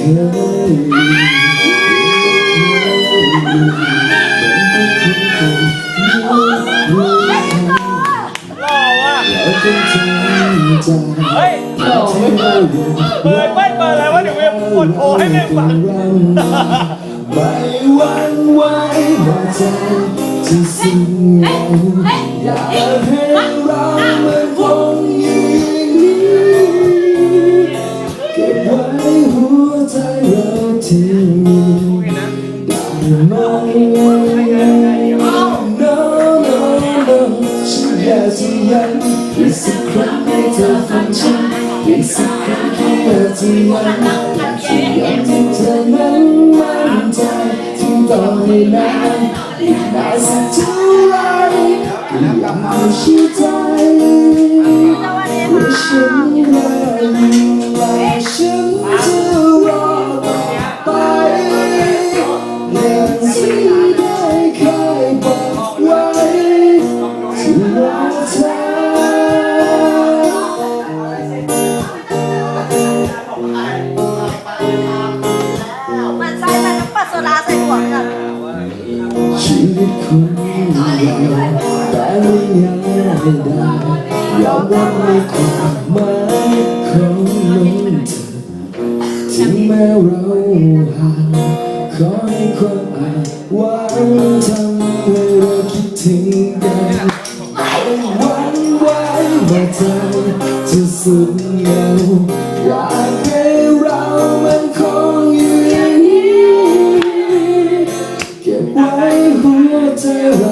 เฮ้ยที่เราอยู่เปิดไม่เปิดอะไรวะเดี๋ยวเวฟปวดโอให้แม่งฟังไม่หวันไหวหัวใจที่สิ้นหวังอยากให้เรามันคงอยู่อย่างนี้เก็บไว้ ใจเราที่มีได้ไหม No no no ฉันอยากจะย้ำอีกสักครั้งให้เธอฟังฉันอีกสักครั้งแค่อยากจะย้ำอยากจะย้เธอนั้นมั่นใจที่ต่อให้นานอีกนานสักเท่าไรก็ยังไม่เชื่อใจ ชีวิตคนเราแต่ไม่ยังไม่ได้ยอมรับในความหมายของมันเธอถึงแม้เราห่างขอให้ความอาหวังทำให้เราคิดถึงกันไม่หวั่นไหวว่าเธอจะสุดเหงเรา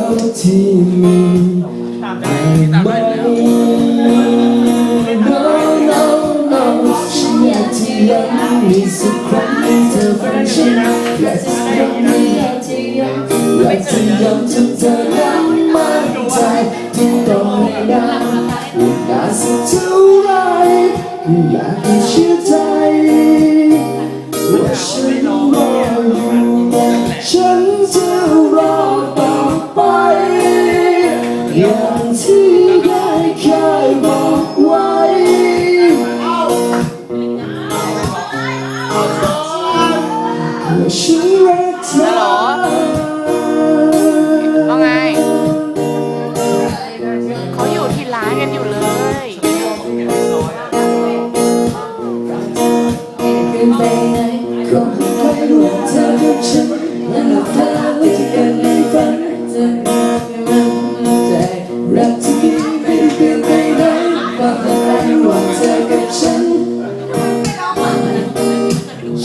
เราที่มีไม่ No no no ฉันอยากจะย้ำอีกสักครั้งให้เธอฟังฉันอยากจะย้ำอยากจะย้ำอยากจะย้ำจนเธอนั้นมั่นใจที่ต้องให้นานอีกนานสักเท่าไรก็อยากให้เชื่อ ฉันรักเธอว่าไงเขาอยู่ที่ร้านกันอยู่เลยก็ไม่รู้เธอกับฉันนั้นรักเธอ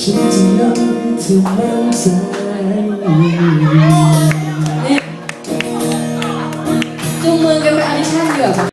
ฉันจะนอนถึงน้ำใจนี่จูงมือกันไปออดิชั่นเดือด